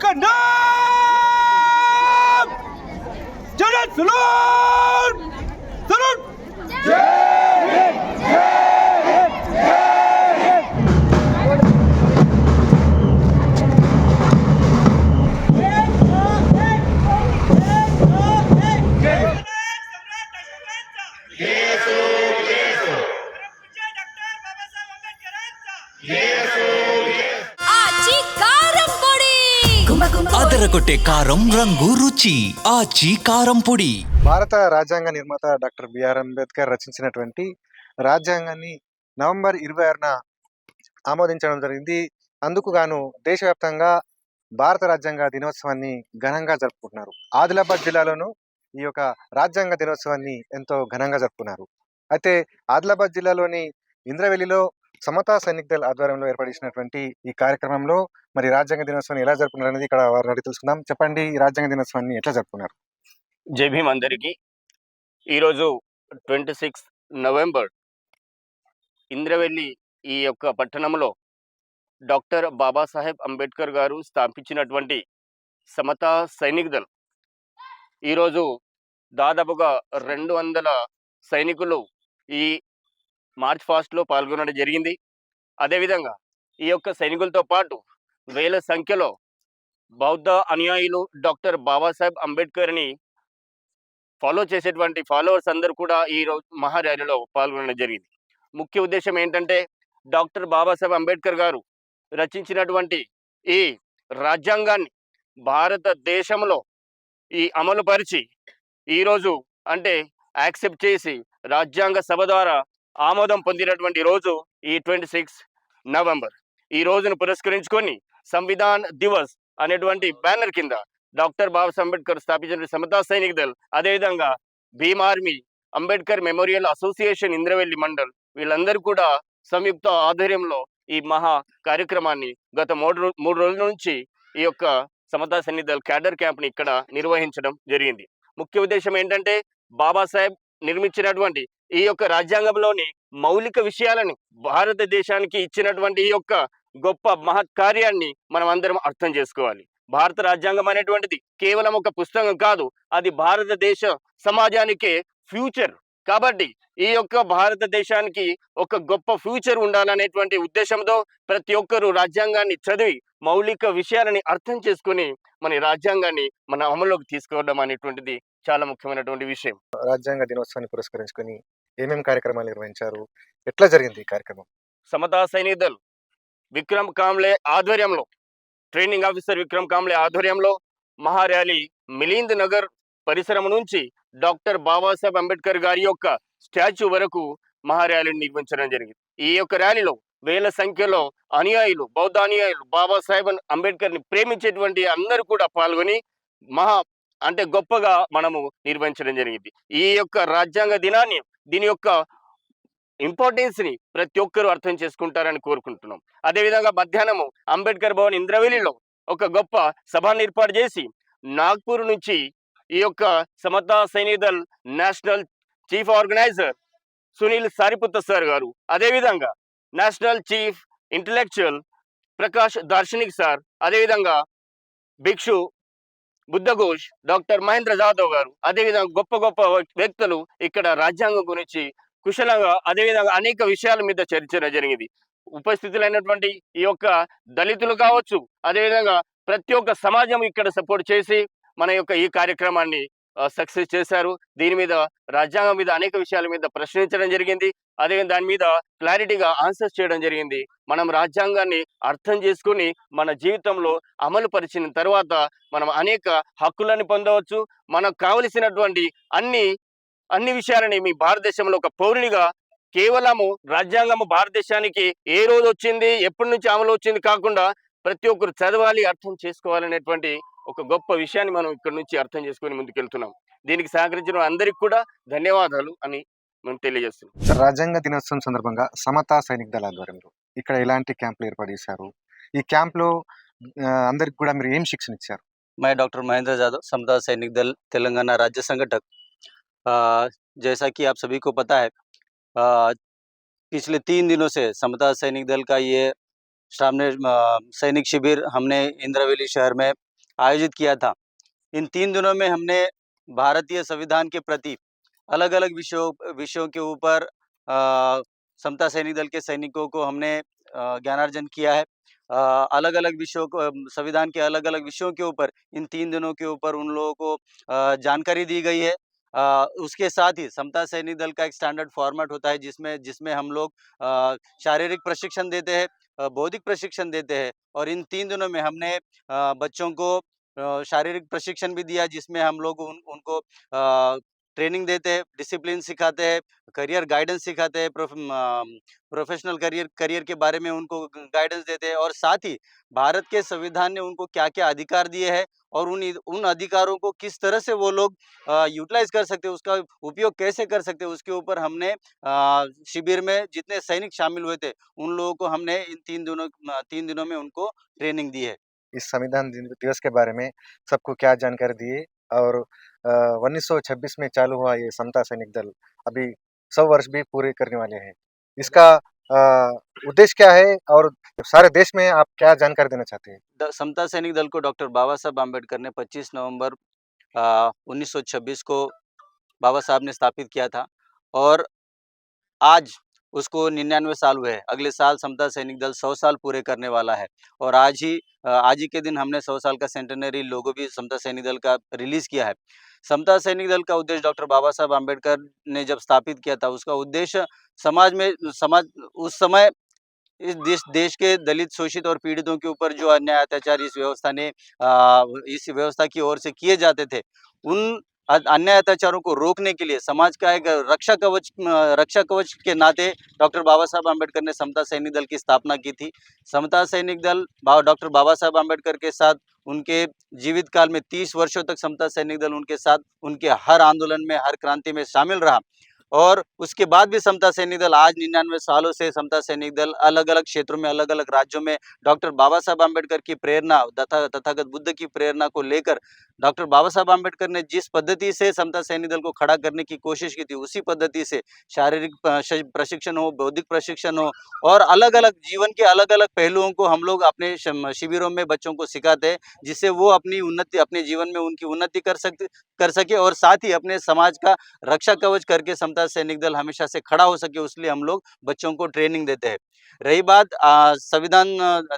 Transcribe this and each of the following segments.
Kanam! Janet Salam! అదరగొట్టే కారం రంగు రుచి. ఆచి కారం పొడి. భారత రాజ్యాంగ నిర్మాత డాక్టర్ బిఆర్ అంబేద్కర్ రచించినటువంటి రాజ్యాంగాన్ని నవంబర్ ఇరవై ఆరున ఆమోదించడం జరిగింది. అందుకు గాను దేశవ్యాప్తంగా భారత రాజ్యాంగ దినోత్సవాన్ని ఘనంగా జరుపుకుంటున్నారు. ఆదిలాబాద్ జిల్లాలోను ఈ యొక్క రాజ్యాంగ దినోత్సవాన్ని ఎంతో ఘనంగా జరుపుకున్నారు. అయితే ఆదిలాబాద్ జిల్లాలోని ఇంద్రవెల్లిలో సమతా సైనిక దళ ఆధ్వర్యంలో ఏర్పడినటువంటి ఈ కార్యక్రమంలో మరి రాజ్యాంగ దినోత్సవాన్ని ఎలా జరుపుకున్నారు అనేది ఇక్కడ వారిని అడిగి తెలుసుకుందాం. చెప్పండి ఈ రాజ్యాంగ దినోత్సవాన్ని ఎట్లా జరుపుకున్నారు? జై భీమ్ అందరికీ. ఈరోజు ట్వంటీ సిక్స్ నవంబర్ ఇంద్రవెల్లి ఈ యొక్క పట్టణంలో డాక్టర్ బాబాసాహెబ్ అంబేద్కర్ గారు స్థాపించినటువంటి సమతా సైనిక్ దళ్ ఈరోజు దాదాపుగా రెండు వందల సైనికులు ఈ మార్చ్ ఫాస్ట్లో పాల్గొనడం జరిగింది. అదేవిధంగా ఈ యొక్క సైనికులతో పాటు వేల సంఖ్యలో బౌద్ధ అనుయాయులు డాక్టర్ బాబాసాహెబ్ అంబేద్కర్ని ఫాలో చేసేటువంటి ఫాలోవర్స్ అందరూ కూడా ఈ రోజు మహార్యాలీలో పాల్గొనడం జరిగింది. ముఖ్య ఉద్దేశం ఏంటంటే డాక్టర్ బాబాసాహెబ్ అంబేద్కర్ గారు రచించినటువంటి ఈ రాజ్యాంగాన్ని భారతదేశంలో ఈ అమలుపరిచి ఈరోజు అంటే యాక్సెప్ట్ చేసి రాజ్యాంగ సభ ద్వారా ఆమోదం పొందినటువంటి రోజు ఈ ట్వంటీ సిక్స్ నవంబర్. ఈ రోజును పురస్కరించుకొని సంవిధాన్ దివస్ అనేటువంటి బ్యానర్ కింద డాక్టర్ బాబా అంబేద్కర్ స్థాపించిన సమతా సైనిక దళ్ అదేవిధంగా Bhim army Ambedkar memorial association Indravelli Mandal వీళ్ళందరూ కూడా సంయుక్త ఆధ్వర్యంలో ఈ మహా కార్యక్రమాన్ని గత మూడు మూడు రోజుల నుంచి ఈ యొక్క సమతా సైనిక్ క్యాడర్ క్యాంప్ని ఇక్కడ నిర్వహించడం జరిగింది. ముఖ్య ఉద్దేశం ఏంటంటే బాబాసాహెబ్ నిర్మించినటువంటి ఈ యొక్క రాజ్యాంగంలోని మౌలిక విషయాలను భారతదేశానికి ఇచ్చినటువంటి ఈ యొక్క గొప్ప మహత్కార్యాన్ని మనం అందరం అర్థం చేసుకోవాలి. భారత రాజ్యాంగం అనేటువంటిది కేవలం ఒక పుస్తకం కాదు అది భారతదేశ సమాజానికే ఫ్యూచర్. కాబట్టి ఈ యొక్క భారతదేశానికి ఒక గొప్ప ఫ్యూచర్ ఉండాలనేటువంటి ఉద్దేశంతో ప్రతి ఒక్కరూ రాజ్యాంగాన్ని చదివి మౌలిక విషయాలని అర్థం చేసుకుని మన రాజ్యాంగాన్ని మన అమలులోకి తీసుకోవడం అనేటువంటిది చాలా ముఖ్యమైనటువంటి విషయం. రాజ్యాంగ దినోత్సవాన్ని పురస్కరించుకొని ఏమేమి కార్యక్రమాలు నిర్వహించారు? ఎట్లా జరిగింది ఈ కార్యక్రమం? సమతా సైనిక్ దళ్ విక్రమ్ కాంబ్లే ఆధ్వర్యంలో ట్రైనింగ్ ఆఫీసర్ విక్రమ్ కాంబ్లే ఆధ్వర్యంలో మహార్యాలీ మిలింద్ నగర్ పరిసరం నుంచి డాక్టర్ బాబాసాహెబ్ అంబేద్కర్ గారి యొక్క స్టాచ్యూ వరకు మహార్యాలీని నిర్వహించడం జరిగింది. ఈ యొక్క ర్యాలీలో వేల సంఖ్యలో అనుయాయులు బౌద్ధ అనుయాయులు బాబాసాహెబ్ అంబేద్కర్ని ప్రేమించేటువంటి అందరూ కూడా పాల్గొని మహా అంటే గొప్పగా మనము నిర్వహించడం జరిగింది. ఈ యొక్క రాజ్యాంగ దినాన్ని దీని యొక్క ఇంపార్టెన్స్ని ప్రతి ఒక్కరూ అర్థం చేసుకుంటారని కోరుకుంటున్నాం. అదేవిధంగా మధ్యాహ్నము అంబేద్కర్ భవన్ ఇంద్రవెల్లిలో ఒక గొప్ప సభను ఏర్పాటు చేసి నాగ్పూర్ నుంచి ఈ యొక్క Samata Sainik Dal national chief organiser Sunil Sariputta sir గారు అదేవిధంగా national chief intellectual Prakash Darshanik sir అదేవిధంగా భిక్షు బుద్ధఘోష్ డాక్టర్ మహేంద్ర జాదవ్ గారు అదేవిధంగా గొప్ప గొప్ప వ్యక్తులు ఇక్కడ రాజ్యాంగం గురించి కుశలంగా అదేవిధంగా అనేక విషయాల మీద చర్చ జరిగింది. ఉపస్థితులైనటువంటి ఈ యొక్క దళితులు కావచ్చు అదేవిధంగా ప్రతి ఒక్క సమాజం ఇక్కడ సపోర్ట్ చేసి మన యొక్క ఈ కార్యక్రమాన్ని సక్సెస్ చేశారు. దీని మీద రాజ్యాంగం మీద అనేక విషయాల మీద ప్రశ్నించడం జరిగింది. అదే దాని మీద క్లారిటీగా ఆన్సర్స్ చేయడం జరిగింది. మనం రాజ్యాంగాన్ని అర్థం చేసుకుని మన జీవితంలో అమలు పరిచిన తర్వాత మనం అనేక హక్కులను పొందవచ్చు. మనకు కావలసినటువంటి అన్ని అన్ని విషయాలని మీ భారతదేశంలో ఒక పౌరునిగా కేవలము రాజ్యాంగము భారతదేశానికి ఏ రోజు వచ్చింది ఎప్పటి నుంచి అమలు వచ్చింది కాకుండా ప్రతి ఒక్కరు చదవాలి అర్థం చేసుకోవాలనేటువంటి ఒక గొప్ప విషయాన్ని మనం ఇక్కడ నుంచి అర్థం చేసుకొని ముందుకెళ్తున్నాం దీనికి సహకరించిన అందరికి కూడా ధన్యవాదాలు అని మేము తెలియజేస్తున్నాం రాజ్యాంగ దినోత్సవం సందర్భంగా సమతా సైనిక్ దళ ఆధ్వర్యంలో ఇక్కడ ఎలాంటి క్యాంపులు ఏర్పాటు చేశారు ఈ క్యాంప్ లో ఆ, అందరికి కూడా మీరు ఏం శిక్షణ ఇచ్చారు मैं डॉक्टर महेंद्र यादव समता सैनिक दल तेलंगाना राज्य संगठक अ, जैसा कि आप सभी को पता है अ, पिछले तीन दिनों से समता सैनिक दल का ये सामने अ, सैनिक शिविर हमने इंद्रवेली शहर में आयोजित किया था। इन तीन दिनों में हमने भारतीय संविधान के प्रति अलग अलग विषयों विषयों के ऊपर समता सैनिक दल के सैनिकों को हमने ज्ञानार्जन किया है। आ, अलग अलग विषयों को संविधान के अलग अलग विषयों के ऊपर इन तीन दिनों के ऊपर उन लोगों को अ, जानकारी दी गई है। अ, उसके साथ ही समता सैनिक दल का एक स्टैंडर्ड फॉर्मेट होता है जिसमें जिसमें हम लोग शारीरिक प्रशिक्षण देते हैं। बौद्धिक प्रशिक्षण देते हैं और इन तीन दिनों में हमने बच्चों को शारीरिक प्रशिक्षण भी दिया जिसमें हम लोग उन, उनको ट्रेनिंग देते हैं डिसिप्लिन सिखाते हैं करियर गाइडेंस सिखाते हैं प्रोफ, प्रोफेशनल करियर करियर के बारे में उनको गाइडेंस देते हैं और साथ ही भारत के संविधान ने उनको क्या क्या अधिकार दिए हैं और उन उन अधिकारों को किस तरह से वो लोग यूटिलाइज कर सकते हैं, उसका उपयोग कैसे कर सकते हैं, उसके ऊपर हमने शिविर में जितने सैनिक शामिल हुए थे, उन लोगों को हमने इन तीन दिनों तीन दिनों में उनको ट्रेनिंग दी है। इस संविधान दिवस के बारे में सबको क्या जानकारी दिए और उन्नीस सौ छब्बीस में चालू हुआ ये समता सैनिक दल, अभी सौ वर्ष भी पूरे करने वाले हैं। इसका उद्देश्य क्या है और सारे देश में आप क्या जानकारी देना चाहते हैं? समता सैनिक दल को डॉक्टर बाबा साहब आम्बेडकर ने 25 नवंबर उन्नीस 1926 को बाबा साहब ने स्थापित किया था और आज उसको 99 साल हुए हैं। अगले साल समता सैनिक दल 100 साल पूरे करने वाला है। और आज ही आज ही के दिन हमने 100 साल का सेंटेनरी लोगो भी समता सैनिक दल का रिलीज़ किया है। समता सैनिक दल का उद्देश्य डॉक्टर बाबा साहब आम्बेडकर ने जब स्थापित किया था उसका उद्देश्य समाज में समाज उस समय इस देश देश के दलित शोषित और पीड़ितों के ऊपर जो अन्याय अत्याचार इस व्यवस्था ने आ, इस व्यवस्था की ओर से किए जाते थे उन अ- अन्याय अत्याचारों को रोकने के लिए समाज का एक रक्षा कवच रक्षा कवच के नाते डॉक्टर बाबा साहब आम्बेडकर ने समता सैनिक दल की स्थापना की थी। समता सैनिक दल डॉक्टर बाबा साहब आम्बेडकर के साथ, उनके जीवित काल में तीस वर्षों तक समता सैनिक दल उनके साथ, उनके हर आंदोलन में, हर क्रांति में शामिल रहा। और उसके बाद भी समता सैनिक दल, आज निन्यानवे सालों से समता सैनिक दल अलग अलग क्षेत्रों में अलग अलग राज्यों में डॉक्टर बाबा साहब आम्बेडकर की प्रेरणा, तथा, तथागत बुद्ध की प्रेरणा को लेकर डॉक्टर बाबा साहब आम्बेडकर ने जिस पद्धति से समता सैनिक दल को खड़ा करने की कोशिश की थी, उसी पद्धति से शारीरिक प्रशिक्षण हो, बौद्धिक प्रशिक्षण हो और अलग अलग जीवन के अलग अलग पहलुओं को हम लोग अपने शिविरों में बच्चों को सिखाते हैं, जिससे वो अपनी उन्नति, अपने जीवन में उनकी उन्नति कर सकते कर सके और साथ ही अपने समाज का रक्षा कवच करके समता सैनिक दल हमेशा से खड़ा हो सके, उसलिए हम लोग बच्चों को ट्रेनिंग देते हैं। रही बात संविधान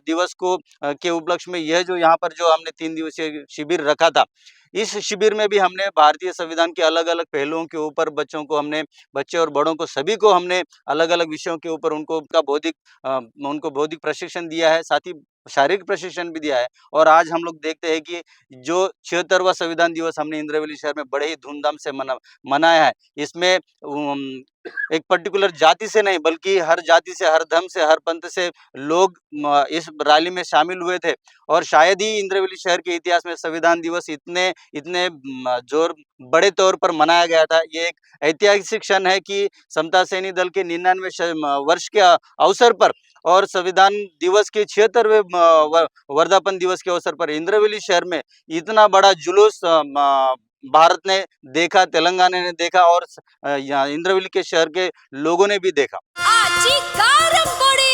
दिवस को के उपलक्ष्य में यह जो यहाँ पर जो हमने तीन दिवसीय शिविर रखा था, इस शिविर में भी हमने भारतीय संविधान के अलग अलग पहलुओं के ऊपर बच्चों को हमने, बच्चे और बड़ों को सभी को हमने अलग अलग विषयों के ऊपर उनको उनका बौद्धिक उनको बौद्धिक प्रशिक्षण दिया है। साथ ही शारीरिक प्रशिक्षण भी दिया है। और आज हम लोग देखते हैं कि जो छिहत्तरवा संविधान दिवस हमने इंद्रवली शहर में बड़े ही धूमधाम से मना, मनाया है। इसमें एक पर्टिकुलर जाति से नहीं, बल्कि हर जाति से, हर धर्म से, हर पंथ से लोग इस रैली में शामिल हुए थे। और शायद ही इंद्रवली शहर के इतिहास में संविधान दिवस इतने इतने ज़ोर, बड़े तौर पर मनाया गया था। ये एक ऐतिहासिक क्षण है कि समता सैनिक दल के निन्यानवे वर्ष के अवसर पर और संविधान दिवस के छिहत्तरवे वर्धापन दिवस के अवसर पर इंद्रवली शहर में इतना बड़ा जुलूस भारत ने देखा तेलंगाना ने देखा और स- अ, यहाँ इंद्रवली के शहर के लोगों ने भी देखा ఆచి కారం పొడి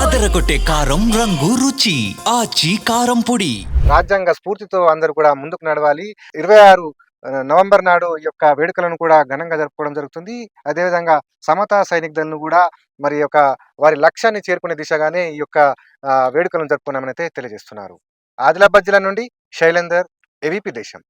అదరగొట్టే కారం రంగు రుచి ఆచి కారం పొడి రాజ్యాంగ స్ఫూర్తితో అందరూ కూడా ముందుకు నడవాలి ఇరవై ఆరు ఆ, నవంబర్ నాడు ఈ యొక్క వేడుకలను కూడా ఘనంగా జరుపుకోవడం జరుగుతుంది అదేవిధంగా సమతా సైనిక్ దళను కూడా మరి యొక్క వారి లక్ష్యాన్ని చేరుకునే దిశగానే ఈ యొక్క ఆ, వేడుకలను జరుపుకున్నామని అయితే తెలియజేస్తున్నారు ఆదిలాబాద్ జిల్లా నుండి శైలేందర్ ఏవీపీ దేశం